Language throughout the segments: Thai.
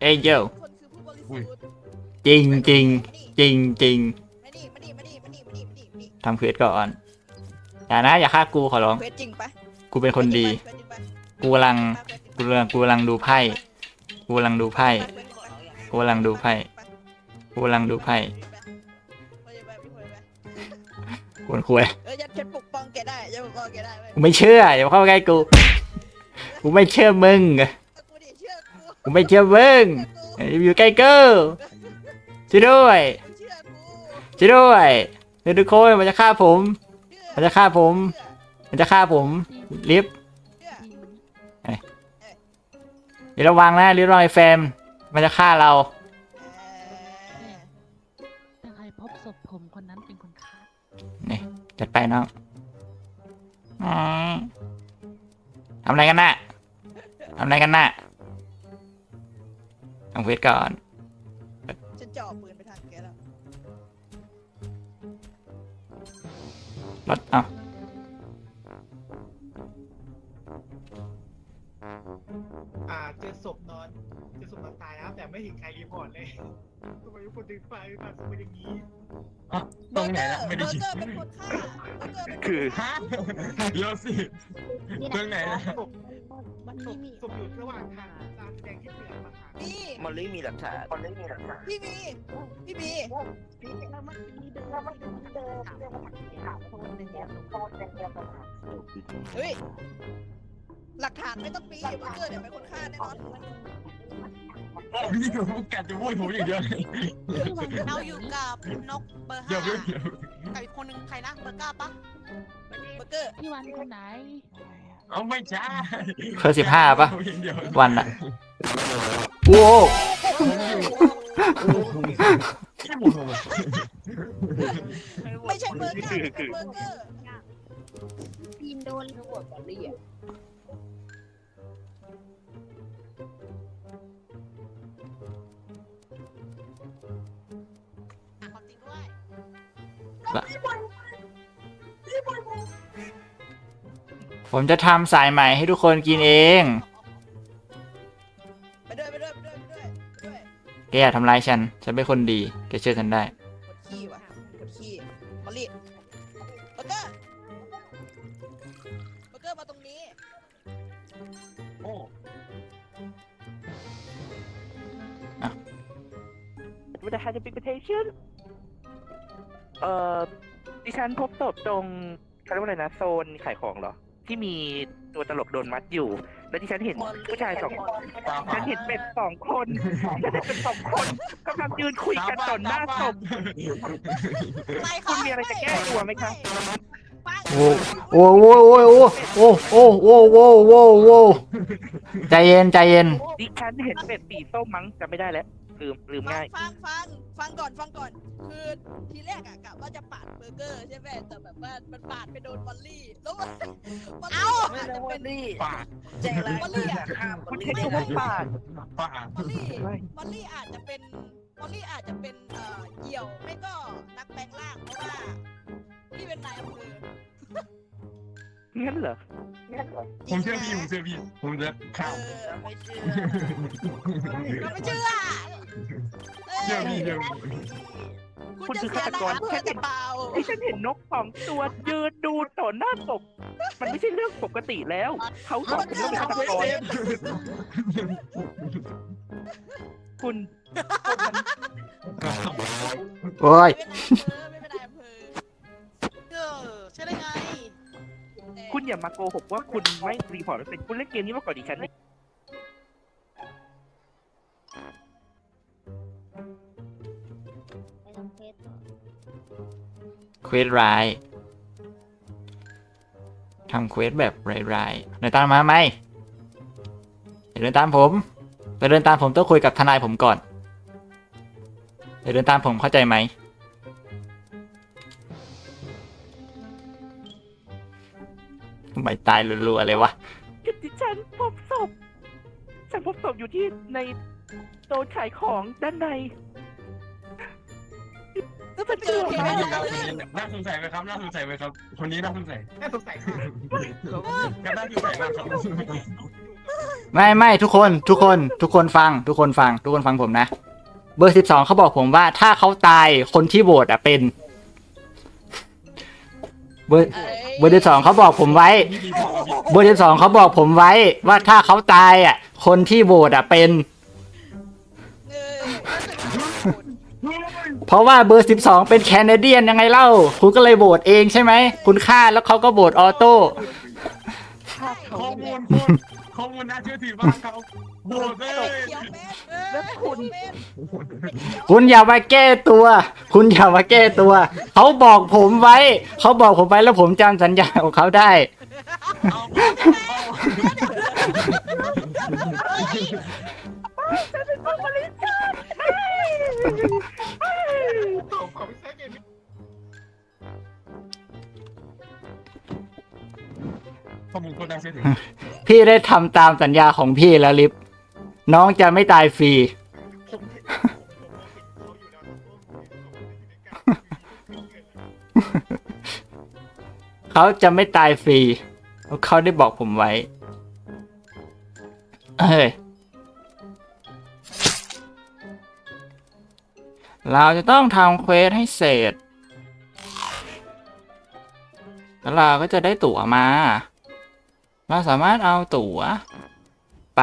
เอ้ยโยคนคือผู้บริสุทธิ์จริงจริงจริงจริงมานี่มานี่มานี่มานี่มานี่มานี่มานี่ทำเควสก่อนอย่านะอย่าฆ่ากูขอร้อง เควสจริงปะกูเป็นคนดีเควสจริงปะกูกำลังเควสจริงปะกูกำลังกูกำลังดูไพ่ กูกำลังดูไพ่ กูกำลังดูไพ่ กูกำลังดูไพ่กวนคุยเออยัดฉันปกป้องแกได้ยัดปกป้องแกได้เว้ย กูไม่เชื่ออย่ามาเข้าใกล้กู กูไม่เชื่อมึงกูดิเชื่อ กูกูไม่เชื่อมึงเชื่อกูอย่าอยู่ใกล้กูช่วยด้วยเชื่อกูช่วยด้วยเดี๋ยวทุกคนมันจะฆ่าผมเชื่อมันจะฆ่าผม มันจะฆ่าผมลิฟต์เชื่อเดี๋ยวระวังนะลิฟต์ระวังไอ้แฟม มันจะฆ่าเราเออถ้าใครพบศพผมคนนั้นเป็นคนฆ่าจัดไปน้องอืมทำอะไรกันน่ะทำอะไรกันน่ะ ทำเควสก่อนฉันจ่อปืนไปทางแกแล้วรถเอ้าอ่าเจอศพนอนเจอศพนอนตายนะครับแต่ไม่เห็นใครรีพอร์ตเลยทำไมทุกคนถึงไปผ่านสมอย่างนี้ตรงไหนล่ะไม่เบได้อร์ยินเกอร์เป็นคนฆ่าเบอร์เกอร์เป็นนคือฆ่าฮะเดี๋ยวสิตรงไหนล่ะศพศพศพอยู่ระหว่างทางตามแดงที่เปลี่ยนมาทางนี่มอลลี่มีหลักฐานมอลลี่มีหลักฐานพี่บีพี่บีแล้วเมื่อกี้เดินแล้วเมื่อกี้เดินถามถามคนหนึ่งเนี่ยคนหนึ่งเนี่ยเฮ้ย หลักฐานไม่ต้องปีเบอร์เกอร์เนี่ยเป็นคนฆ่าแน่นอนพี่ผมกัดจะพูดผมอย่างเดียวเลยเราอยู่กับนกเบอร์เดี๋ยห้าวเดี๋ยวกับอีกคนนึงใครนะเบอร์เก้าปะเบอร์เกอร์พี่วันคนไหนเอาไม่ใช่เคอร์สิบห้าปะผมอย่างเดียววันอะโอ้ที่หมุนผมอะไม่ใช่เบอร์เกอร์เป็นเบอร์เกอร์ปีนโดนระบบแบบนี้อะ ผมจะทำสายใหม่ให้ทุกคนกินเอง ไปด้วยไปด้วยไปด้วยไปด้วยไปด้วยแกอย่าทำร้ายฉัน ฉันเป็นคนดี แกเชื่อฉันได้กดขี้ว่ะกดขี้มอลลี่เบอร์เกอร์เบอร์เกอร์มาตรงนี้โอ้วิธีการจะปิดประเทศชื่น เอ่อดิฉันพบศพตรงเขาเรียกว่าอะไรนะโซนขายของเหรอ ที่มีตัวตลกโดนมัดอยู่ แล้วที่ฉันเห็นผู้ชายสองตาฉันเห็นเป็ดสองคนฉันเห็นเป็ดสองคนกำลังยืนคุยกันต่อหน้าศพไม่คุณมีอะไรจะแก้ตัวไหมคะโอ้โอ้โอ้โอ้โอ้โอ้โอ้โอ้โอ้โอ้โอ้ใจเย็นใจเย็นดิฉันเห็นเป็ดสีส้มมั้งจำไม่ได้แล้ว ลืมลืมฟังง่ายฟังฟังฟังก่อนฟังก่อน คือทีแรกอะกะว่าจะปาดเบอร์เกอร์ใช่ไหมแต่แบบว่ามันปาดไปโดนมอลลี่แล้วมันมอลลี่อาจจะเป็นปากใจร้ายมอลลี่อะคุณใช้คำว่าปาดปากมอลลี่มอลลี่อาจจะเป็นมอลลี่อาจจะเป็นเอ่อเหยี่ยวไม่ก็นักแปลงร่างเพราะว่าพี่เป็นนายอำเภองั้นเหรอ ผมเชื่อพี่ผมเชื่อพี่ผมจะเอข่าวอไม่เชื่อก็ไม่เชื่อ เออเชื่อพี่เชื่อพี่คุณจะเสียนายอำเภอหรือเปล่าดิฉันเห็นนกสองตัวยืนดูต่อหน้าศพมันไม่ใช่เรื่องปกติแล้ว เขาสองคนเป็นฆาตกรคุณโอ้ยไม่เป็นไม่เป็นนายอำเภอเออใช่ได้ไงคุณอย่ามาโกหกว่าคุณไม่รีพอร์ตเป็นคุณเล่นเกมนี้มาก่อนดิฉันนี่ เควสร้ายทำเควสแบบร้ายๆเดินตามมาไหมเดินตามผมแต่เดินตามผมต้องคุยกับทนายผมก่อนเดินตามผมเข้าใจไหมทำไมตายรัวๆเลยวะดิฉันพบศพฉันพบศพอยู่ที่ในโซนขายของด้านใน แล้วมันเจอคนเหตุนี้การณ์คนนี้น่าสงสัยไหมครับน่าสงสัยไหมครับ คนนี้น่าสงสัยน่าสงสัยค่ะก็น่าสงสัยมากครับไม่ไม่ทุกคนทุกคนทุกคนฟัง ทุกคนฟัง ทุกคนฟังผมนะ เบอร์สิบสองเขาบอกผมว่า ถ้าเขาตายคนที่โหวตอะเป็น เบอร์เบอร์สิบสองเขาบอกผมไว้ เบอร์สิบสองเขาบอกผมไว้ว่าถ้าเขาตายอะ คนที่โหวตอะเป็น เพราะว่าเบอร์สิบสองเป็นแคนาเดียนยังไงเล่า คุณก็เลยโหวตเองใช่ไหม คุณฆ่าแล้วเขาก็โหวตออโต้ ข้อมูลคนข้อมูลน่าเชื่อถือมากครับโหวตเลเด็ยกเขียวเป็นเออแล้วคุณเขียวเป็นคุณอย่ามาแก้ตัว คุณอย่ามาแก้ตัว เขาบอกผมไว้ เขาบอกผมไว้แล้วผมจำสัญญาของเขาได้ เอาเอา ขอขอพี่แซกเองข้อมูลคนน่าเชื่อถือพี่ได้ทำตามสัญญาของพี่แล้วลิฟน้องจะไม่ตายฟรี ผมเห็นเขาอยู่แล้วนะเพราะว่าผมเห็นเขาอยู่ในการเขาจะไม่ตายฟรีเพราะเขาได้บอกผมไว้ เอ้ย เราจะต้องทำเควสให้เสร็จ แล้วเราก็จะได้ตั๋วมา เราสามารถเอาตั๋ว ไป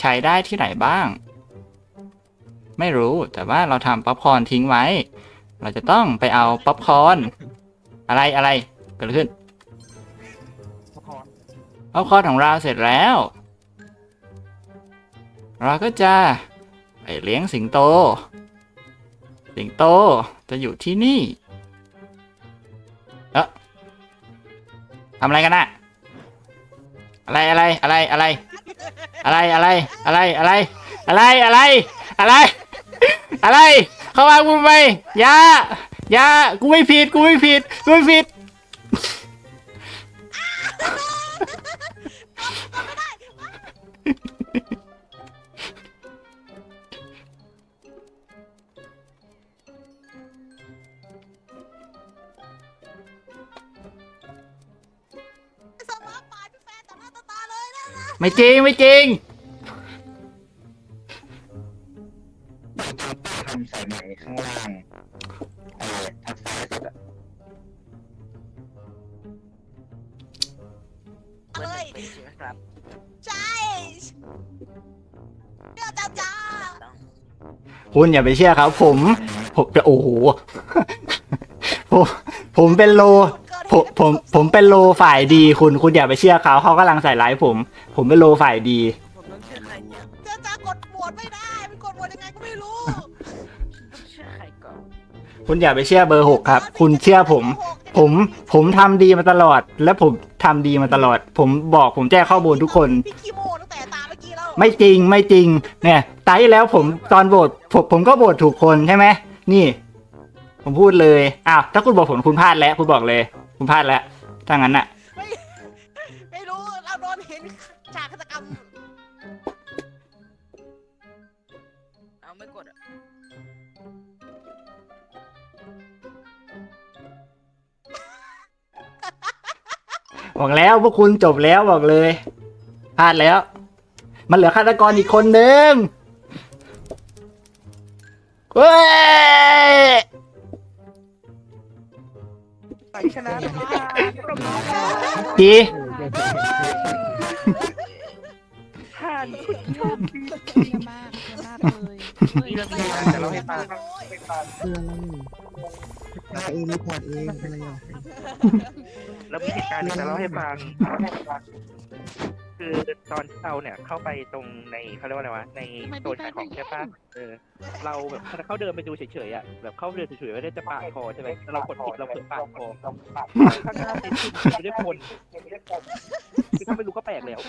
ใช้ได้ที่ไหนบ้าง ไม่รู้แต่ว่าเราทำป๊อปคอนทิ้งไว้ เราจะต้องไปเอาป๊อปคอนอะไรอะไรเกิดขึ้นป๊อปคอนของเราเสร็จแล้ว เราก็จะไปเลี้ยงสิงโต สิงโตจะอยู่ที่นี่เอะทำอะไรกันน่ะอะไรอะไรอะไรอะไร อะไรอะไรอะไรอะไร อะไรอะไร อะไร อะไร เข้ามากูไปยายากูไม่ผิดกูไม่ผิดกูไม่ผิด ไม่จริงไม่จริงทำสายไหมข้างล่างเออทางซ้ายสุดอะเลยเป็นใช่ไหมครับใช่เดี๋ยวจ้าจ้าคุณอย่าไปเชื่อเขาผม ผมโอ้โห ผมผมเป็นโล ผมผมผมเป็นโลฝ่ายดี คุณคุณอย่าไปเชื่อเขาเขากำลังใส่ร้ายผม ผมเป็นโลฝ่ายดี ผมต้องเชื่อใครเนี่ยเจ้าจ้ากดโหวตไม่ได้ มันกดโหวตยังไงก็ไม่รู้ต้องเชื่อใครก่อนคุณอย่าไปเชื่อเบอร์หกครับ คุณเชื่อผม ผมผมทำดีมาตลอด และผมทำดีมาตลอด ผมบอกผมแจ้งข้อมูลทุกคน พี่คีโมตั้งแต่ตาเมื่อกี้แล้วไม่จริงไม่จริง เนี่ยไตแล้วผมตอนโหวตผมผมก็โหวตถูกคนใช่ไหมนี่ ผมพูดเลยอ้าวถ้าคุณบอกผมคุณพลาดแล้วคุณบอกเลย คุณพลาดแล้วถ้างั้นน่ะ ไม่ไม่รู้เราโดนเห็นฉากฆาตกรรมเอาไม่กดอะบอกแล้วพวกคุณจบแล้วบอกเลย พลาดแล้ว มันเหลือฆาตกรอีกคนนึงเว้ย ใครชนะปรบมือจีผ่านคุณโชคดีเยี่ยมมากเยี่ยมมากเลยนี่เรามีอะไรจะเล่าให้ฟังเองรีพอร์ตเองอะไรอะแล้วมีเหตุการณ์หนึงจะเล่าให้ฟัง คือตอนที่เราเนี่ยเข้าไปตรงในเขาเรียกว่าอะไรวะในโซนขายของใช่ปะเออเราแบบเขาเดินไปดูเฉยๆอะแบบเข้าเดินเฉยๆไม่ได้จะปาดคอใช่ไหมเรากดผิดเราเปิดปาดคอข้างหน้าเป็นที่ไม่ได้คนคือถ้าไม่รู้ก็แปลกแล้ว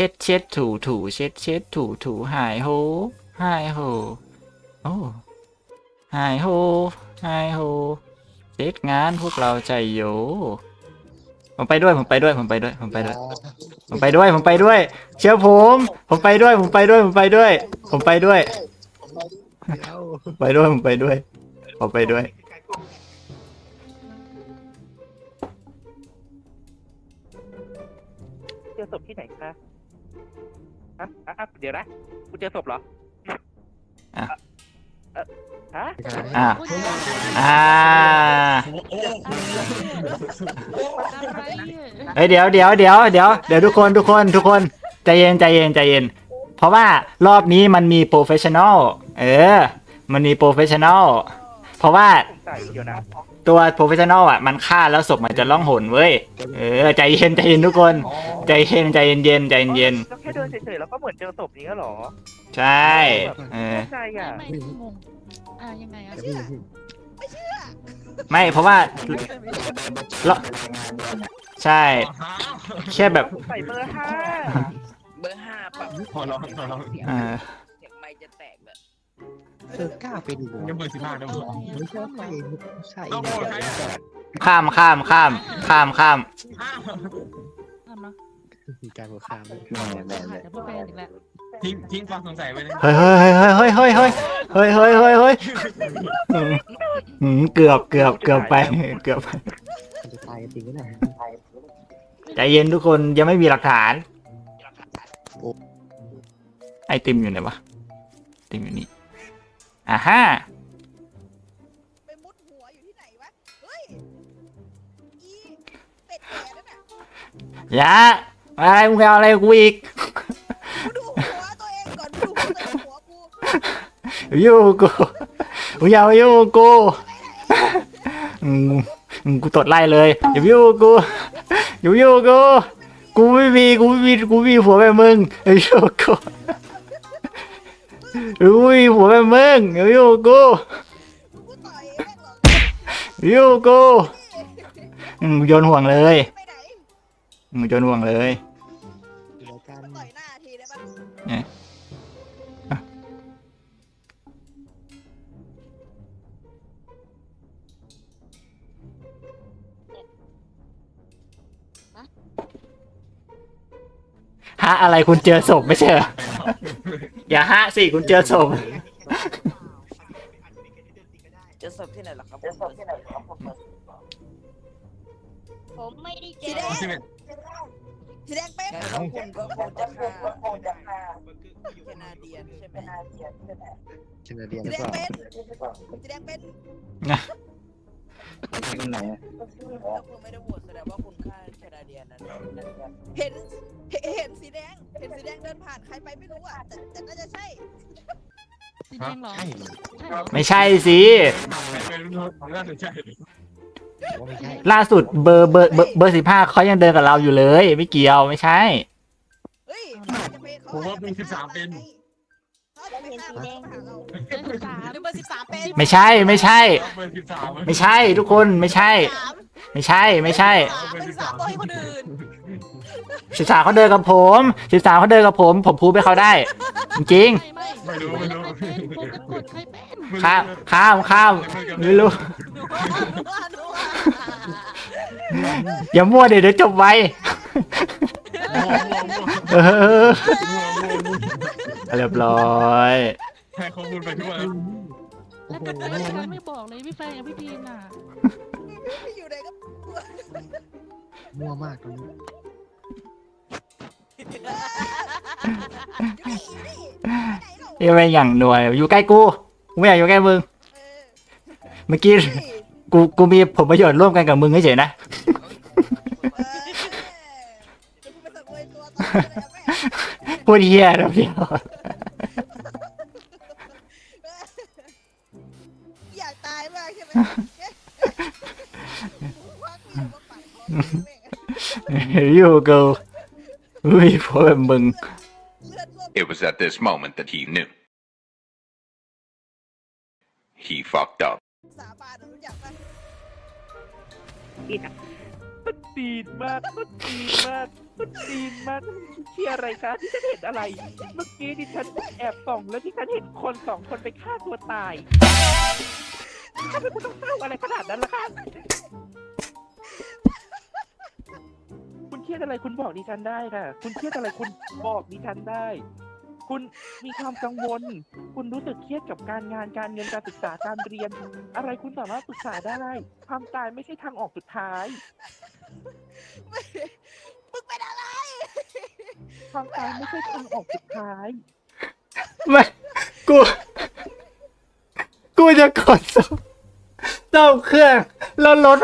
ช็ดเช็ดถูถูเช็ดเช็ดถูถูหายโหหายโหโอ้หายโหหายโหเสร็จงานพวกเราใจโยผมไปด้วยผมไปด้วยผมไปด้วยผมไปด้วย ผมไปด้วยผมไปด้วย เชื่อผม ผมไปด้วยผมไปด้วยผมไปด้วย ผมไปด้วยเดี๋ยไปด้วยผมไปด้วยผมไปด้วยเจอศพที่ไหนคะ อะอะเดี๋ยวนะกูเจอศพเหรออะ เอ่อฮะอ่าอ่าโอ้เฮ้ยเดี๋ยวเดี๋ยวเดี๋ยวเดี๋ยวเดี๋ยวทุกคนทุกคนทุกคนใจเย็นใจเย็นใจเย็น เพราะว่ารอบนี้มันมีโปรเฟชชั่นอลเออ มันมีโปรเฟชชั่นอลเพราะว่าสงสัยเดี๋ยวนะ ตัวโปรเฟชชั่นอลอะมันฆ่าแล้วศพมันจะล่องหนเว้ย เออใจเย็นใจเย็นทุกคน ใจเย็นใจเย็นเย็นใจเย็นก็แค่เดินเฉยๆแล้วก็เหมือนเจอศพนี้ก็เหรอใช่เออเข้าใจอะไม่งงอ่ายังไงอะเดี๋ยวพี่ไม่เพราะว่าเราใช่แค่แบบใส่เบอร์ห้าเบอร์ห้าปรับพอร้องพอร้องเออเสียงไม่จะแตกแบบ เธอกล้าเป็นอีกยังเบอร์สิบห้านะผมไม่ใช่ไปใช่ต้องโหวตใครอะข้ามข้ามข้ามข้ามข้ามอ้าวอะเนาะมีการหัวข้ามอ่าเดี๋ยวพูดไปอีกแล้วทิ้งทิ้งความสงสัยไว้เลยเฮ้ยเฮ้ยเฮ้ยเฮ้ยเฮ้ยเฮ้ยเฮ้ยเฮ้ยเฮ้ยเกือบเกือบเกือบไปเกือบไปมันจะตายกันจริงไหมเนี่ยใจเย็นทุกคนยังไม่มีหลักฐานไอติมอยู่ไหนวะติมอยู่นี่ อ่าฮะไปมุดหัวอยู่ที่ไหนวะ เฮ้ย อีเป็ดแก่นั่นน่ะอยาอะไรมึงเอาอะไรกูอีกกูดูหัวตัวเองก่อนกูดูหัวตัวเองหัวกูอยู่กูกูอยาวอยู่กูอืมอืมกูตดไล่เลยอย่าอยู่กูอย่าอยู่กูกูไม่มีกูไม่มีกูไม่มีผัวแบบมึงอย่าอยู่กู กู ไม่มีผัวแมึงอย่าอยู่กูกูต่อยแม่งเหรอยูกูอืมโยนห่วงเลยไปไหนอืมโยนห่วงเลย เดี๋ยวกันมาต่อยหน้าทีได้ปะฮะอะไรคุณเจอศพไม่ใช่เหรอ อย่าห้าสิคุณเจอศพเจอศพที่ไหนล่ะครับผมผมไม่ได้เจอที่ไหนสีแดงเป๊บคุจะมาแคนาเดียนใช่ไหมแคนาเดียนแสแดงเป็นสดงเป็น คนไหนถ้าคุณไม่ได้โหวตแสดงว่าคุณฆ่าแคนาเดียนนะเห็นเห็นเห็นสีแดง เห็นสีแดงเดินผ่านใครไปไม่รู้อะแต่แต่น่าจะใช่สีแดงเหรอใช่เหรอใช่เหรอไม่ใช่สิ เป็นน่าสนใจว่าไม่ใช่ล่าสุดเบอร์เบอร์เบอร์เบอร์สิบห้าเขายังเดินกับเราอยู่เลย ไม่เกี่ยวไม่ใช่ เฮ้ยเขาอาจจะไปเขาอาจจะไปฆ่าเราไง เขาอาจจะไปฆ่าเรามาหาเราเจอสามหรือเบอร์สิบสามเป็นไม่ใช่ไม่ใช่ เบอร์สิบสามไม่ใช่ทุกคนไม่ใช่ สามไม่ใช่ไม่ใช่สามเป็นสามตัวให้คนอื่นสิบสามเขาเดินกับผมสิบสามเขาเดินกับผม ผมพูดไปเขาได้ จริงไม่ไม่ไม่รู้ไม่รู้ใครเป็นโฟกัสกดใครเป็นๆข้ามข้ามข้ามไม่รู้ดูว่าดูว่าดูว่าอย่ามั่วเดี๋ยวเดี๋ยวจบไวเออ เรียบร้อยให้ข้อมูลไปทั่วโอ้โหแล้วพี่แฟนไม่บอกเลยพี่แฟนกับพี่พีนอะอยู่ไหนก็มั่วมากตรงนี้อยู่นี่อยู่นี่ไปไหนเรายังไม่อย่างหน่วยอยู่ใกล้กูกูไม่อยากอยู่ใกล้มึงเออเมื่อกี้นี่กูกูมีผลประโยชน์ร่วมกันกับมึงเฉยๆนะ Puriera, viejo. Here you go. We for It was at this moment that he knew. He fucked up. สาบานรู้จักปะ ต้นตีนมากเชี่ยอะไรคะที่ฉันเห็นอะไร เมื่อกี้ดิฉันแอบส่องแล้วที่ฉันเห็นคนสองคนไปฆ่าตัวตายทำไมคุณต้องเศร้าอะไรขนาดนั้นล่ะคะคุณเครียดอะไรคุณบอกดิฉันได้ค่ะ คุณเครียดอะไรคุณบอกดิฉันได้ คุณมีความกังวล คุณรู้สึกเครียดกับการงานการเงินการศึกษาการเรียน อะไรคุณสามารถปรึกษาได้ ความตายไม่ใช่ทางออกสุดท้าย ไม่มึงเป็นอะไร ความตายไม่ใช่ทางออกสุดท้าย ไม่กู กูจะกดซ่อมซ่อมเครื่องแล้วรถ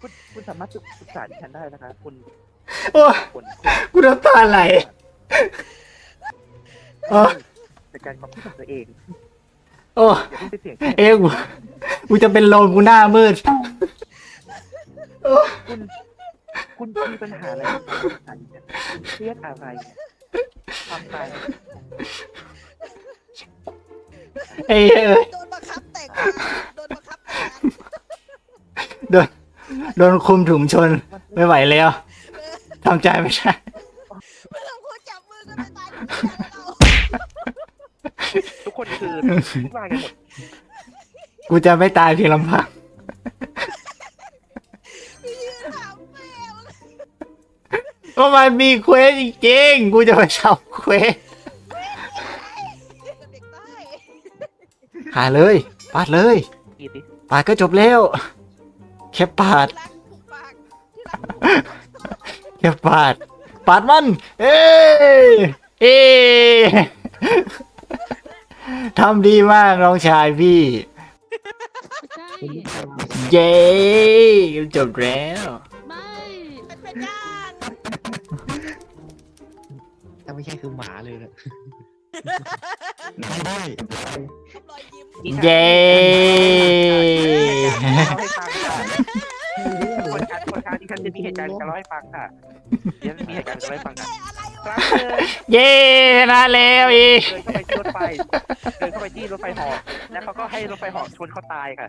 คุณคุณสามารถปรึกษาดิฉันได้นะคะคุณโอ้ยคนกูน้ำตาไหลโอ้จัดการความคิดของตัวเองโอ้อย่าเพิ่งไปเสียงเครียดเอ้กูกูจะเป็นลมกูหน้ามืดคุณ คุณมีปัญหาอะไรกับความตายเนี่ยคุณเครียดอะไรความตายเอ้ยเอ้ยโดนบังคับแต่งงานโดนบังคับแต่งงานโดนโดนคุมถุงชนไม่ไหวแล้วทำใจไม่ได้เพื่อนคุณจับมือกันไปตายกันแล้วเราทุกคนคือทุกรายกันหมด กูจะไม่ตายเพียงลำพัง มันมีเควสจริงๆกูจะไปทำเควสเด็กใต้หาเลย ปาดเลย อีดิปาดก็จบแล้ว แค่ปาด รักผูกปากที่รักแค่ปาด ปาดมัน เอ้ยเอ้ยทำดีมากน้องชายพี่ ใช่ เย้จบแล้ว ไม่ใช่คือหมาเลยนะไม่ได้กับรอยยิ้มเย้เล่าให้ฟังค่ะคนการคนการที่ฉันจะมีเหตุการณ์จะเล่าให้ฟังค่ะเดี๋ยวมีเหตุการณ์จะเล่าให้ฟังค่ะครั้งหนึ่งเย้ชนะแล้วอีกเดินเข้าไปที่รถไฟเดินเข้าไปที่รถไฟเหอแล้วเขาก็ให้รถไฟเหอชนเขาตายค่ะ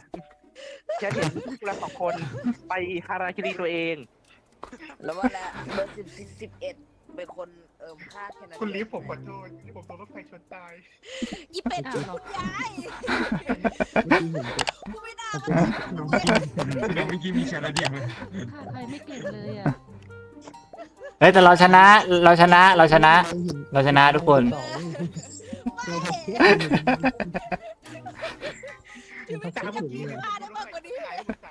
ฉันเห็นพวกเราสองคนไปฮาราคิรีตัวเอง แล้วว่าแล้วเบอร์สิบสิบเอ็ด เป็นคนเอิ่มฆ่าแคนาเดียนคุณลิฟผมขอโทษผมโดนรถไฟชนตายยี่เป็ดคุณยายเมื่อกี้เห็นกูไม่น่าเป็นมาน้องเมื่อกี้มีแคนาเดียนไหมค่ะใครไม่เก่งเลยอะเฮ้ยแต่เราชนะ เราชนะ เราชนะ เราชนะทุกคนเราทำเพื่อที่ไม่เราทำทำเมื่อเพื่กี้อพลาดได้มากกว่านี้หายหมดสาย